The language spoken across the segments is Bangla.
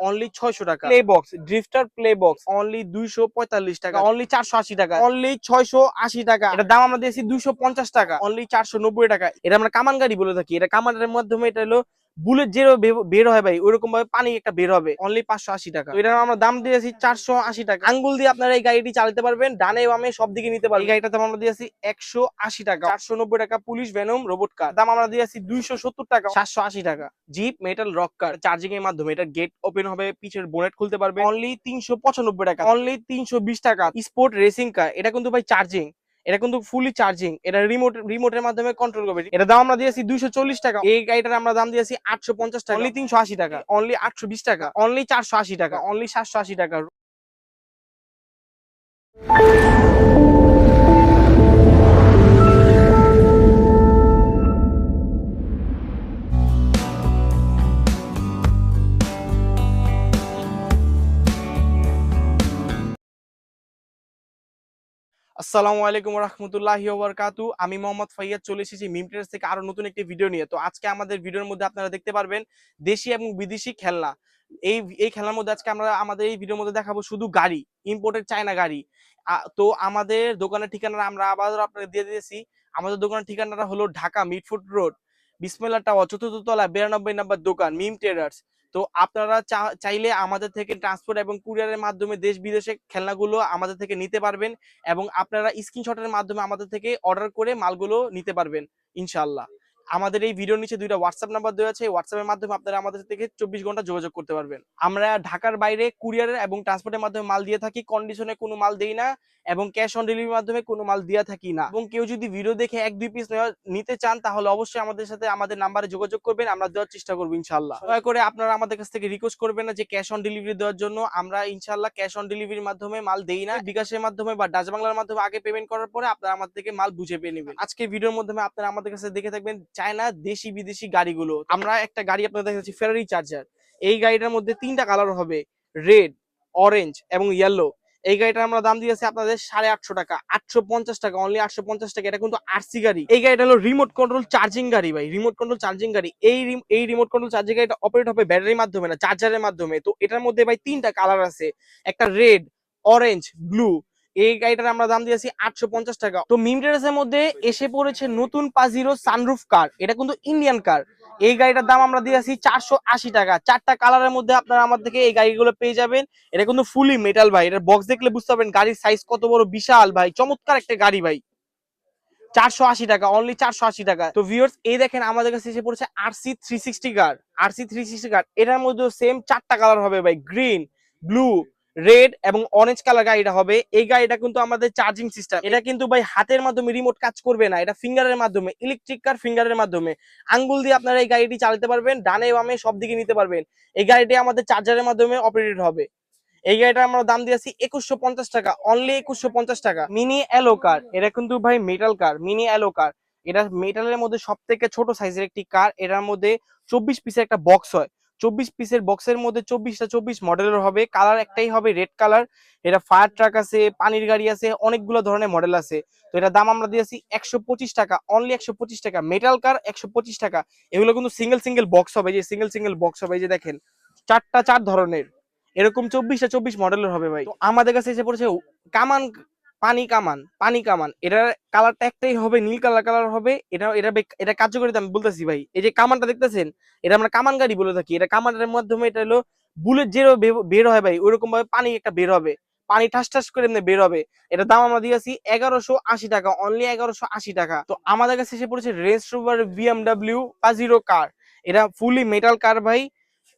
অনলি ছয়শো টাকা। Play box drifter play box only দুইশো পঁয়তাল্লিশ টাকা। অনলি চারশো আশি টাকা। অনলি ছয়শো আশি টাকা। এটার দাম আমরা দিয়েছি দুইশো পঞ্চাশ টাকা। অনলি চারশো নব্বই টাকা। এটা আমরা কামান গাড়ি বলে থাকি। এটা কামানের মাধ্যমে এটা হলো বুলেট যেরো বের হয় ভাই ওইরকম ভাবে পানি একটা বের হবে অনলি পাঁচশো আশি টাকা। এটার আমরা দাম দিয়েছি চারশো আশি টাকা। আঙ্গুল দিয়ে আপনারা এই গাড়িটি চালাতে পারবেন ডানে বামে সব দিকে নিতে পারবেন। এই গাড়িটার দাম আমরা দিয়েছি একশো আশি টাকা। চারশো নব্বই টাকা পুলিশ ভ্যানম রোবট কার। দাম আমরা দিয়েছি দুইশো সত্তর টাকা। সাতশো আশি টাকা। Jeep metal rock car charging এর মাধ্যমে। এটা গেট ওপেন হবে পিছের বোনেট খুলতে পারবে অনলি তিনশো পঁচানব্বই টাকা। অনলি তিনশো বিশ টাকা। স্পোর্ট রেসিং কার এটা কিন্তু ভাই চার্জিং এটা কিন্তু ফুলি চার্জিং এটা রিমোট রিমোটের মাধ্যমে কন্ট্রোল করবে। এটা দাম আমরা দিয়েছি দুইশো চল্লিশ টাকা এই গাড়িটার আমরা দাম দিয়েছি আটশো পঞ্চাশ টাকা। অনলি তিনশো আশি টাকা। অনলি আটশো বিশ টাকা অনলি চারশো আশি টাকা অনলি সাতশো আশি টাকা। আসসালামু আলাইকুম রহমতুল্লাহি ওবরকাতু। আমি মোহাম্মদ ফাইয়াদ চলে এসেছি মিমটেস থেকে আরও নতুন একটি ভিডিও নিয়ে। তো আজকে আমাদের ভিডিওর মধ্যে আপনারা দেখতে পারবেন দেশি এবং বিদেশি খেলনা। এই এই খেলার মধ্যে আজকে আমরা, আমাদের এই ভিডিওর মধ্যে দেখাবো শুধু গাড়ি ইম্পোর্টেড চায়না গাড়ি। তো আমাদের দোকানের ঠিকানা আমরা আবার আপনাকে দিয়ে দিয়েছি। আমাদের দোকানের ঠিকানাটা হলো ঢাকা মিটফুড রোড বিসমিল্লা টাওয়ার, চতুর্থ তলা বিরানব্বই নাম্বার দোকান, মিম ট্রেডার্স। তো আপনারা চাইলে আমাদের থেকে ট্রান্সপোর্ট এবং কুরিয়ারের মাধ্যমে দেশ বিদেশে খেলনাগুলো আমাদের থেকে নিতে পারবেন এবং আপনারা স্ক্রিনশটের মাধ্যমে আমাদের থেকে অর্ডার করে মালগুলো নিতে পারবেন ইনশাল্লাহ আমাদের এই ভিডিওর নিচে দুইটা হোয়াটসঅ্যাপ নাম্বার দেওয়া আছে। হোয়াটসঅ্যাপের মাধ্যমে আপনারা আমাদের থেকে চব্বিশ ঘণ্টা যোগাযোগ করতে পারবেন। আমরা ঢাকার বাইরে কুরিয়ারের এবং ট্রান্সপোর্টের মাধ্যমে মাল দিয়ে থাকি। কন্ডিশনে কোনো মাল দেই না এবং ক্যাশ অন ডেলিভারির মাধ্যমে কোনো মাল দিয়ে থাকি না। এবং কেউ যদি ভিডিও দেখে এক, দুই পিস নিতে চান, তাহলে অবশ্যই আমাদের সাথে আমাদের নাম্বারে যোগাযোগ করবেন। আমরা দেওয়ার চেষ্টা করব ইনশাল্লাহ দয়া করে আপনারা আমাদের কাছ থেকে রিকোয়েস্ট করবেন না যে ক্যাশ অন ডেলিভারি দেওয়ার জন্য। আমরা ইনশাল্লাহ ক্যাশ অন ডেলিভারির মাধ্যমে মাল দেই না। বিকাশের মাধ্যমে বা ডাচ বাংলার মাধ্যমে আগে পেমেন্ট করার পরে আপনারা আমাদের থেকে মাল বুঝে পেয়ে নেবেন। আজকে ভিডিওর মাধ্যমে আপনারা আমাদের কাছে দেখে থাকবেন। চায়না দেশি বিদেশি গাড়িগুলো। আমরা একটা গাড়ি আপনাদের দেখাচ্ছি ফেরারি চার্জার এই গাড়িটার মধ্যে তিনটা কালার হবে রেড অরেঞ্জ এবং ইয়েলো এই গাড়িটার আমরা দাম দিয়েছি আপনাদের সাড়ে আটশো টাকা, আটশো পঞ্চাশ টাকা অনলি আটশো পঞ্চাশ টাকা। এটা কিন্তু আরসি গাড়ি। এই গাড়িটা হলো রিমোট কন্ট্রোল চার্জিং গাড়ি ভাই রিমোট কন্ট্রোল চার্জিং গাড়ি। এই এই রিমোট কন্ট্রোল চার্জিং গাড়িটা অপারেট হবে ব্যাটারির মাধ্যমে না চার্জারের মাধ্যমে। তো এটার মধ্যে ভাই তিনটা কালার আছে, একটা রেড অরেঞ্জ ব্লু এই গাড়িটার আমরা দাম দিয়েছি আটশো পঞ্চাশ টাকা। তো মিমটারেসের মধ্যে এসে পড়েছে নতুন পাজিরো সানরুফ কার এটা কিন্তু ইন্ডিয়ান কার এই গাড়িটার দাম আমরা দিয়েছি চারশো আশি টাকা। চারটা কালারের মধ্যে আপনারা আমার থেকে এই গাড়িগুলো পেয়ে যাবেন। এটা কিন্তু ফুলি মেটাল ভাই। এটার বক্স দেখলে বুঝতে পারবেন গাড়ির সাইজ কত বড় বিশাল ভাই। চমৎকার একটা গাড়ি ভাই। চারশো আশি টাকা অনলি চারশো আশি টাকা। তো ভিউয়ার্স এই দেখেন আমাদের কাছে এসে পড়েছে RC three sixty car RC three sixty car এটার মধ্যে সেম চারটা কালার হবে ভাই। গ্রিন ব্লু রেড এবং অরেঞ্জ কালার গাড়িটা হবে। এই গাড়িটা কিন্তু আমাদের চার্জিং সিস্টেম এটা কিন্তু ভাই হাতের মাধ্যমে রিমোট কাজ করবে না। এটা ফিঙ্গারের মাধ্যমে ইলেকট্রিক কার ফিঙ্গারের মাধ্যমে। আঙ্গুল দিয়ে আপনারা এই গাড়িটি চালাতে পারবেন, ডানে বামে সব দিকে নিতে পারবেন। এই গাড়িটি আমাদের চার্জারের মাধ্যমে অপারেটেড হবে। এই গাড়িটা আমরা দাম দিয়েছি একুশশো পঞ্চাশ টাকা। অনলি একুশশো পঞ্চাশ টাকা। মিনি অ্যালো কার এটা কিন্তু ভাই metal car mini alloy car এটা মেটালের মধ্যে সব থেকে ছোট সাইজের একটি কার এটার মধ্যে চব্বিশ পিসের একটা বক্স হয়। চব্বিশ পিসের বক্সের মধ্যে চব্বিশটা চব্বিশ মডেলের হবে। কালার একটাই হবে রেড কালার এটা ফায়ার ট্রাক আছে, পানির গাড়ি আছে, অনেকগুলো ধরনের মডেল আছে। তো এটা দাম আমরা দিয়েছি একশো পঁচিশ টাকা। অনলি একশো পঁচিশ টাকা। মেটাল কার একশো পঁচিশ টাকা। এগুলো কিন্তু সিঙ্গেল সিঙ্গেল বক্স হবে। যে সিঙ্গেল সিঙ্গেল বক্স হবে যে দেখেন, চারটা চার ধরনের। এরকম চব্বিশটা চব্বিশ মডেলের হবে ভাই। আমাদের কাছে এসে পড়েছে কামান পানি কামান পানি কামান। এটার কালারটা একটাই হবে, নীল কালার কালার হবে। এটা এটা এটা কার্যকরিতা আমি বলতেছি ভাই। এই যে কামানটা দেখতেছেন, এটা আমরা কামান গাড়ি বলে থাকি। এটা কামানের মাধ্যমে এটা হলো বুলেট যেরো বের হয় ভাই ওইরকম ভাবে পানি একটা বের হবে। পানি ঠাস ঠাস করে এমনি বের হবে। এটার দাম আমরা দিয়েছি এগারোশো আশি টাকা অনলি এগারোশো আশি টাকা। তো আমাদের কাছে এসে পড়েছে Range Rover BMW Pajero car এটা ফুলি মেটাল কার ভাই,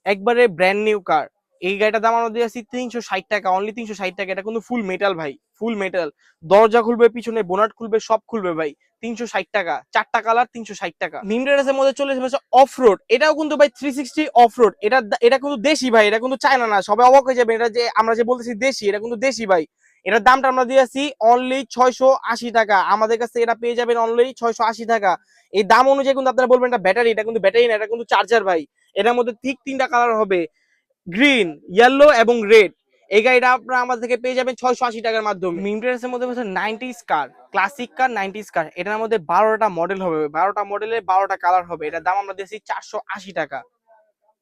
একবারে ব্র্যান্ড নিউ কার এই গাড়িটার দাম আমরা দিয়েছি তিনশো ষাট টাকা অনলি তিনশো ষাট টাকা। এটা কিন্তু ফুল মেটাল ভাই। Full metal. দরজা খুলবে, পিছনে বোনাট খুলবে, সব খুলবে ভাই। তিনশো ষাট টাকা। চারটা কালার, তিনশো ষাট টাকা। মিমডারেসের মধ্যে চলে এসেছে অফ রোড এটাও কিন্তু ভাই থ্রি সিক্সটি অফ রোড এটা এটা কিন্তু দেশি ভাই। এটা কিন্তু চায়না না। সবাই অবাক হয়ে যাবে এটা যে আমরা যে বলতেছি দেশি, এটা কিন্তু দেশি ভাই। এটার দামটা আমরা দিয়ে দিয়েছি অনলি ছয়শো আশি টাকা। আমাদের কাছে এটা পেয়ে যাবেন অনলি ছয়শো আশি টাকা। এই দাম অনুযায়ী কিন্তু আপনারা বলবেন, এটা ব্যাটারি এটা কিন্তু ব্যাটারি না, এটা কিন্তু চার্জার ভাই। এটার মধ্যে ঠিক তিনটা কালার হবে। গ্রিন ইয়েলো এবং রেড এই গাড়িটা আপনারা আমাদের থেকে পেয়ে যাবেন ছয়শো আশি টাকার মাধ্যমে। মিমটারেসের মধ্যে হচ্ছে ninety car classic car ninety car এটার মধ্যে বারোটা মডেল হবে। বারোটা মডেলের বারোটা কালার হবে। এটার দাম আমরা দিয়েছি চারশো আশি টাকা।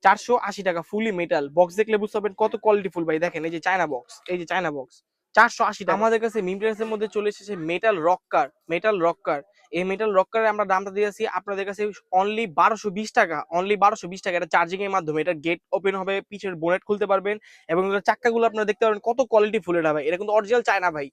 চারশো আশি টাকা ফুলি মেটাল বক্স দেখলে বুঝতে পারবেন কত কোয়ালিটি ফুল ভাই। দেখেন এই যে চায়না বক্স এই যে চায়না বক্স চারশো আশি টাকা। আমাদের কাছে মিমটেন্সের মধ্যে চলে এসেছে মেটাল রক কার মেটাল রক্কার এই মেটাল রক্কারে আমরা দামটা দিয়েছি আপনাদের কাছে অনলি বারোশো বিশ টাকা অনলি বারোশো বিশ টাকা। এটা চার্জিং এর মাধ্যমে, এটা গেট ওপেন হবে, পিছের বোনেট খুলতে পারবেন এবং চাক্কাগুলো আপনারা দেখতে পারবেন কত কোয়ালিটি ফুল এটা ভাই এটা কিন্তু অরিজিনাল চায়না ভাই।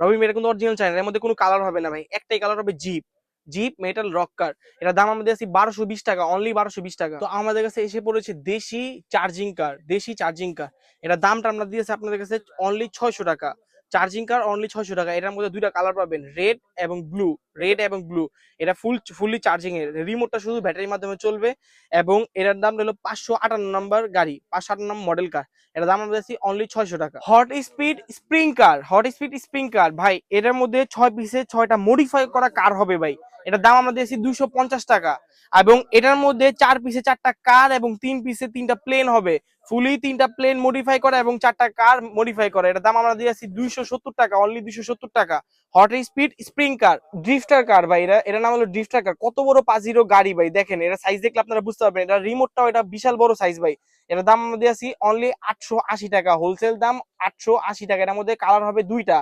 রবি এটা কিন্তু অরিজিনাল চায়না, এর মধ্যে কোনো কালার হবে না ভাই। একটাই কালার হবে জিপ জিপ মেটাল রক্কার এটা দাম আমাদের আছে বারোশো বিশ টাকা অনলি বারোশো বিশ টাকা। তো আমাদের কাছে এসে পড়েছে দেশি চার্জিং কার দেশি চার্জিং কার এটা দামটা আমরা দিয়েছি আপনাদের কাছে অনলি ছয়শো টাকা। চার্জিং কার অনলি ছয়শো টাকা। এটার মধ্যে দুইটা কালার পাবেন রেড এবং ব্লু রেড এবং ব্লু এটা ফুল ফুললি চার্জিং এর। রিমোটটা শুধু ব্যাটারির মাধ্যমে চলবে এবং এটার দাম হলো পাঁচশো আটান্ন নম্বর গাড়ি, পাঁচশো আটান্ন মডেল কার এটা দাম আমরা দেখছি অনলি ছয়শো টাকা। Hot speed spring car hot speed spring car ভাই, এটার মধ্যে ছয় পিসে ছয়টা মডিফাই করা কার হবে ভাই। এটার দাম আমরা দিয়েছি দুইশো পঞ্চাশ টাকা। এবং এটার মধ্যে চার পিসে চারটা কার এবং তিন পিসে তিনটা প্লেন হবে। ফুলি তিনটা প্লেন মডিফাই করা এবং চারটা কার মডিফাই করা। এটার দাম আমরা দিয়েছি দুইশো সত্তর টাকা অনলি দুইশো সত্তর টাকা। Hot speed spring car drifter car ভাই এটা এটার নাম হলো ড্রিফটার কার কত বড় পাজিরো গাড়ি ভাই, দেখেন এটা সাইজ দেখলে আপনারা বুঝতে পারবেন। এটা রিমোটটাও এটা বিশাল বড় সাইজ ভাই। এটার দাম আমরা দিয়েছি অনলি আটশো আশি টাকা। হোলসেল দাম আটশো আশি টাকা। এটার মধ্যে কালার হবে দুইটা।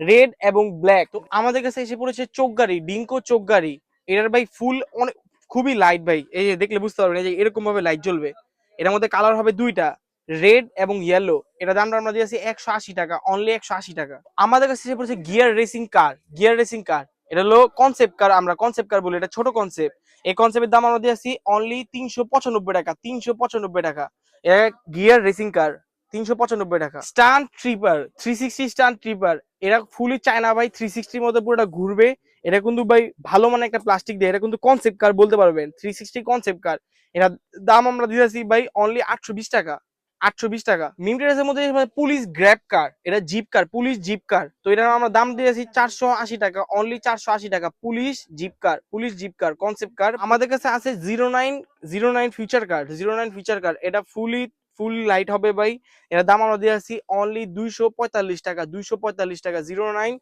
রেড এবং ব্ল্যাক। তো আমাদের কাছে এসে পড়েছে চোখ গাড়ি, ডিঙ্কো চোখ গাড়ি। এটার ভাই ফুল অনেক, খুবই লাইট ভাই। এই যে দেখলে বুঝতে পারবেন, এই যে এরকম ভাবে লাইট জ্বলবে। এটার মধ্যে কালার হবে দুইটা, রেড এবং ইয়েলো এটা দামটা আমরা দিয়েছি একশো আশি টাকা অনলি একশো আশি টাকা। আমাদের কাছে এসে পড়েছে gear racing car gear racing car এটা হলো কনসেপ্ট কার আমরা কনসেপ্ট কার বলি, এটা ছোট কনসেপ্ট এই কনসেপ্টের দাম আমরা দিয়েছি অনলি তিনশো পঁচানব্বই টাকা, তিনশো পঁচানব্বই টাকা। এটা গিয়ার রেসিং কার তিনশো পঁচানব্বই টাকা। স্টান ট্রিপার থ্রি সিক্সটি স্টান ট্রিপার এরা ফুলি চায়না ভাই থ্রি সিক্সটির মধ্যে পুরোটা ঘুরবে। এটা কিন্তু ভাই ভালো মানে একটা প্লাস্টিক দিয়ে, এটা কিন্তু কনসেপ্ট কার বলতে পারবেন থ্রি সিক্সটি কনসেপ্ট কার এটা দাম আমরা দিতেছি ভাই অনলি আটশো বিশ টাকা, আটশো বিশ টাকা। মিমটেরাসের মধ্যে পুলিশ গ্র্যাব কার এটা jeep car police jeep car তো এটার আমরা দাম দিয়েছি চারশো আশি টাকা অনলি চারশো আশি টাকা, police jeep car police jeep car concept car আমাদের কাছে আছে zero nine zero nine future car zero nine future car এটা ফুলি ফুল লাইট হবে ভাই। এটার দাম আমরা দিয়েছি অনলি দুইশো পঁয়তাল্লিশ টাকা, দুইশো পঁয়তাল্লিশ টাকা জিরো নাইন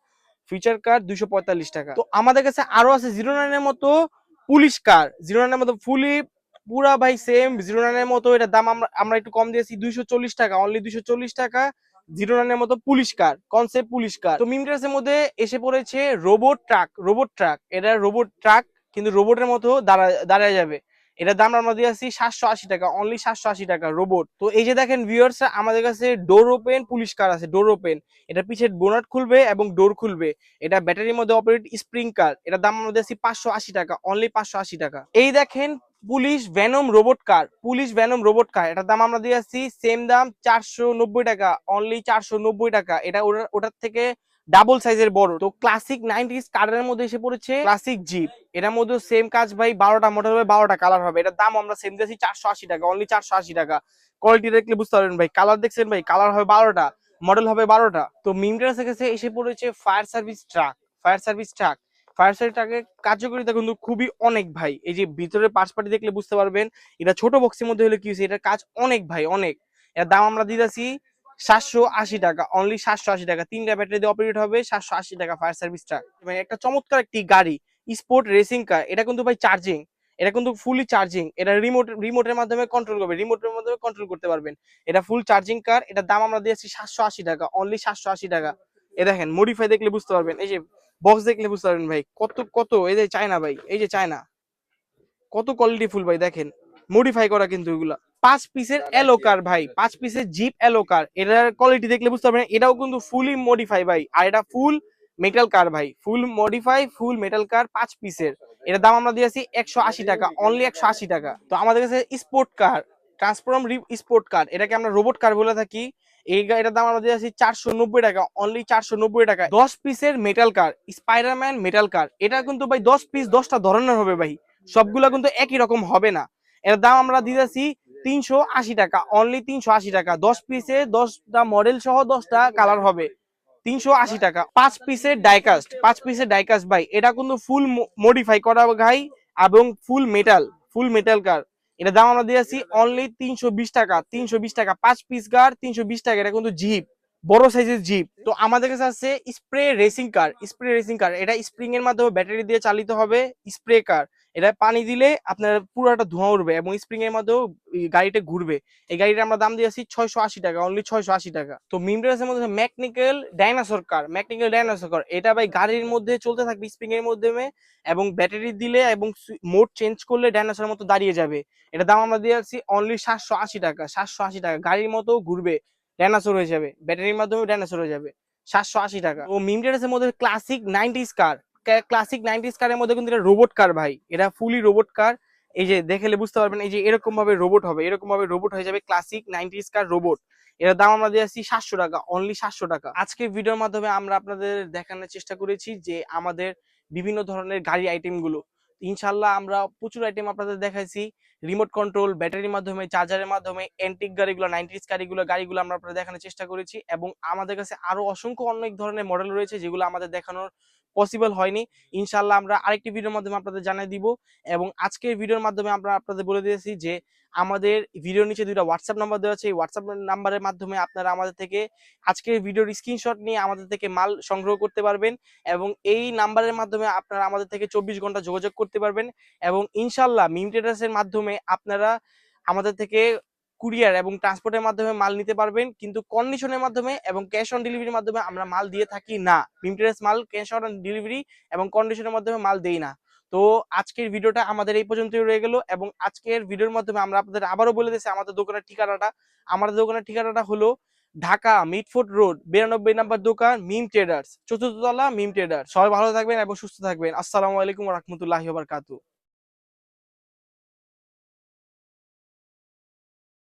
ফিচার কার দুইশো পঁয়তাল্লিশ টাকা। তো আমাদের কাছে আরও আছে জিরো নাইনের মতো পুলিশ কার জিরো নাইনের মতো ফুলি পুরা ভাই সেম জিরো নাইনের মতো এটার দাম আমরা আমরা একটু কম দিয়েছি দুইশো চল্লিশ টাকা অনলি দুইশো চল্লিশ টাকা জিরো নাইনের মতো police car concept police car তো মিমটাসের মধ্যে এসে পড়েছে রোবট ট্রাক রোবট ট্রাক এটা রোবট ট্রাক কিন্তু রোবটের মতো দাঁড়া, দাঁড়ায় যাবে। এটার দাম আমরা দিয়েছি সাতশো আশি টাকা অনলি সাতশো আশি টাকা রোবট তো এই যে দেখেন ভিউয়ার্স আমাদের কাছে ডোর ওপেন পুলিশ কার আছে ডোর ওপেন এটা পিছের বোনাট খুলবে এবং ডোর খুলবে। এটা ব্যাটারির মধ্যে অপারেট স্প্রিং কার এটার দাম আমরা দিয়েছি পাঁচশো আশি টাকা অনলি পাঁচশো আশি টাকা। এই দেখেন police venom robot car police venom robot car এটার দাম আমরা দিয়েছি সেম দাম চারশো নব্বই টাকা অনলি চারশো নব্বই টাকা। এটা ওটার থেকে ডাবল সাইজের বড়। তো ক্লাসিক নাইনটিস কারের মধ্যে এসে পড়েছে ক্লাসিক জিপ এটার মধ্যে সেম কাজ ভাই, বারোটা মডেল হবে, বারোটা কালার হবে। এটার দাম আমরা সেম দিয়েছি চারশো আশি টাকা অনলি চারশো আশি টাকা। কোয়ালিটি দেখলে বুঝতে পারবেন ভাই কালার দেখছেন ভাই কালার হবে বারোটা মডেল হবে বারোটা। তো মিমটার কাছে এসে পড়েছে fire service truck fire service truck fire ট্রাকের কার্যকারিতা কিন্তু খুবই অনেক ভাই। এই যে ভিতরে পার্টস পার্টি দেখলে বুঝতে পারবেন, এটা ছোট বক্সের মধ্যে হলে কি হয়েছে? এটার কাজ অনেক ভাই, অনেক। এর দাম আমরা দিতেছি সাতশো আশি টাকা অনলি সাতশো আশি টাকা। তিনটা ব্যাটারি দিয়ে অপারেট হবে সাতশো আশি টাকা ফায়ার সার্ভিস ট্রাক মানে একটা চমৎকার একটি গাড়ি স্পোর্ট রেসিং কার এটা কিন্তু ভাই চার্জিং এটা কিন্তু ফুলি চার্জিং এটা রিমোট রিমোটের মাধ্যমে কন্ট্রোল করবে রিমোটের মাধ্যমে কন্ট্রোল করতে পারবেন। এটা ফুল চার্জিং কার এটার দাম আমরা দিয়েছি সাতশো আশি টাকা অনলি সাতশো আশি টাকা। এ দেখেন মডিফাই দেখলে বুঝতে পারবেন, এই যে বক্স দেখলে বুঝতে পারবেন ভাই, কত কত, এই যে চায়না ভাই, এই যে চায়না কত কোয়ালিটি ফুল ভাই, দেখেন। মডিফাই করা কিন্তু এগুলা। পাঁচ পিসের এলোকার ভাই, পাঁচ পিসের জিপ এলোকার এটার কোয়ালিটি দেখলে বুঝতে পারবেন, এটাও কিন্তু ফুলি মডিফাই ভাই, আর এটা ফুল মেটাল কার ভাই ফুল মডিফাই ফুল মেটাল কার পাঁচ পিসের এটার দাম আমরা দিয়েছি একশো আশি টাকা অনলি একশো আশি টাকা। তো আমাদের কাছে sport car transform sport car এটাকে আমরা রোবট কার বলে থাকি। এই এটার দাম আমরা দিয়েছি চারশো নব্বই টাকা অনলি চারশো নব্বই টাকা। দশ পিসের metal car Spiderman metal car এটা কিন্তু ভাই দশ পিস দশটা ধরনের হবে ভাই। সবগুলা কিন্তু একই রকম হবে না। এর দাম আমরা দিয়ে দিতেছি তিনশো আশি টাকা অনলি তিনশো আশি টাকা। দশ পিসে দশটা মডেল সহ দশটা কালার হবে। তিনশো আশি টাকা। পাঁচ পিসের ডাইকাস্ট পাঁচ পিসের ডাইকাস্ট ভাই, এটা কিন্তু ফুল মডিফাই করা ভাই, এবং ফুল মেটাল ফুল মেটাল কার এটা দাম আমরা দিয়েছি অনলি তিনশো বিশ টাকা তিনশো বিশ টাকা। পাঁচ পিস কার তিনশো বিশ টাকা। এটা কিন্তু জিপ বড় সাইজের জিপ তো আমাদের কাছে আছে spray racing car spray racing car এটা স্প্রিং এর মাধ্যমে ব্যাটারি দিয়ে চালিত হবে স্প্রে কার এটা পানি দিলে আপনার পুরোটা ধোঁয়া উঠবে এবং স্প্রিং এর মধ্যেও গাড়িটা ঘুরবে। এই গাড়িটা আমরা দাম দিয়েছি ছয়শো আশি টাকা অনলি ছয়শো আশি টাকা। তো মিমটাসের মধ্যে মেকনিক্যাল ডাইনোসর কার মেকনিক্যাল ডাইনোসর কার এটা ভাই গাড়ির মধ্যে চলতে থাকবে স্প্রিং এর মাধ্যমে এবং ব্যাটারি দিলে এবং মোড চেঞ্জ করলে ডাইনোসরের মতো দাঁড়িয়ে যাবে। এটা দাম আমরা দিয়ে দিয়েছি অনলি সাতশো আশি টাকা, সাতশো আশি টাকা। গাড়ির মতো ঘুরবে ডাইনোসর হয়ে যাবে। ব্যাটারির মাধ্যমে ডাইনোসর হয়ে যাবে, সাতশো আশি টাকা। ও মিমটাসের মধ্যে classic nineties car classic nineties কারের মধ্যে কিন্তু এটা রোবট কার ভাই। এটা ফুলি রোবট কার এই যে দেখলে বুঝতে পারবেন, এই যে এরকম ভাবে রোবট হবে, এরকম ভাবে রোবট হয়ে যাবে ক্লাসিক নাইনটিস কার রোবট এটার দাম আমরা দিয়েছি সাতশো টাকা অনলি সাতশো টাকা। আজকে ভিডিওর মাধ্যমে আমরা আপনাদের দেখানোর চেষ্টা করেছি যে আমাদের বিভিন্ন ধরনের গাড়ি আইটেমগুলো। ইনশাল্লাহ আমরা প্রচুর আইটেম আপনাদের দেখাইছি। রিমোট কন্ট্রোল ব্যাটারির মাধ্যমে চার্জারের মাধ্যমে এন্টিক গাড়িগুলো নাইনটিস গাড়িগুলো গাড়িগুলো আমরা আপনাদের দেখানোর চেষ্টা করেছি। এবং আমাদের কাছে আরও অসংখ্য অনেক ধরনের মডেল রয়েছে যেগুলো আমাদের দেখানোর পসিবল হয়নি। ইনশাল্লাহ আমরা আরেকটি ভিডিওর মাধ্যমে আপনাদের জানিয়ে দিব এবং আজকের ভিডিওর মাধ্যমে আমরা আপনাদের বলে দিয়েছি যে আমাদের ভিডিওর নিচে দুইটা হোয়াটসঅ্যাপ নাম্বার দেওয়া আছে। এই হোয়াটসঅ্যাপ নাম্বারের মাধ্যমে আপনারা আমাদের থেকে আজকের ভিডিওর স্ক্রিনশট নিয়ে আমাদের থেকে মাল সংগ্রহ করতে পারবেন এবং এই নাম্বারের মাধ্যমে আপনারা আমাদের থেকে চব্বিশ ঘণ্টা যোগাযোগ করতে পারবেন এবং ইনশাল্লাহ মিম ট্রেডার্সের মাধ্যমে আপনারা আমাদের থেকে কুরিয়ার এবং ট্রান্সপোর্টের মাধ্যমে মাল নিতে পারবেন, কিন্তু কন্ডিশনের মাধ্যমে এবং ক্যাশ অন ডেলিভারির মাধ্যমে আমরা মাল দিয়ে থাকি না। মিমটেরাস মাল ক্যাশ অন ডেলিভারি এবং কন্ডিশনের মাধ্যমে মাল দেই না। তো আজকের ভিডিওটা আমাদের এই পর্যন্তই রয়ে গেল এবং আজকের ভিডিওর মাধ্যমে আমরা আপনাদের আবারও বলে দিচ্ছি আমাদের দোকানের ঠিকানাটা। আমাদের দোকানের ঠিকানাটা হলো ঢাকা মিটফুট রোড, বিরানব্বই নাম্বার দোকান, মিম ট্রেডার্স, চতুর্থ তলা, মিম ট্রেডার্স। সবাই ভালো থাকবেন এবং সুস্থ থাকবেন। আসসালামু আলাইকুম রহমতুল্লাহি বারকাতু